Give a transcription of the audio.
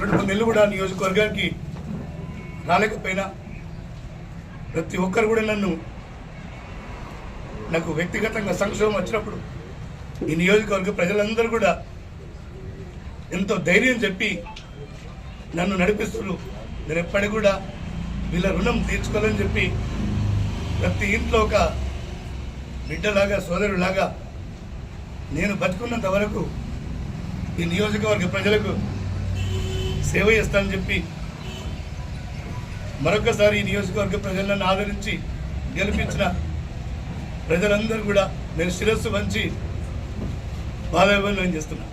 రెండు మూడు నెలలు కూడా నియోజకవర్గానికి రాలేకపోయినా ప్రతి ఒక్కరు కూడా నన్ను నాకు వ్యక్తిగతంగా సంక్షోభం వచ్చినప్పుడు ఈ నియోజకవర్గ ప్రజలందరూ కూడా ఎంతో ధైర్యం చెప్పి నన్ను నడిపిస్తున్నారు. నేను ఎప్పటికి కూడా వీళ్ళ రుణం తీర్చుకోవాలని చెప్పి ప్రతి ఇంట్లో ఒక బిడ్డలాగా సోదరులాగా నేను బతుకున్నంత వరకు ఈ నియోజకవర్గ ప్రజలకు సేవ చేస్తానని చెప్పి మరొకసారి ఈ నియోజకవర్గ ప్రజలను ఆదరించి గెలిపించిన ప్రజలందరూ కూడా నేను శిరస్సు వంచి బాధాభివందనం చేస్తున్నాను.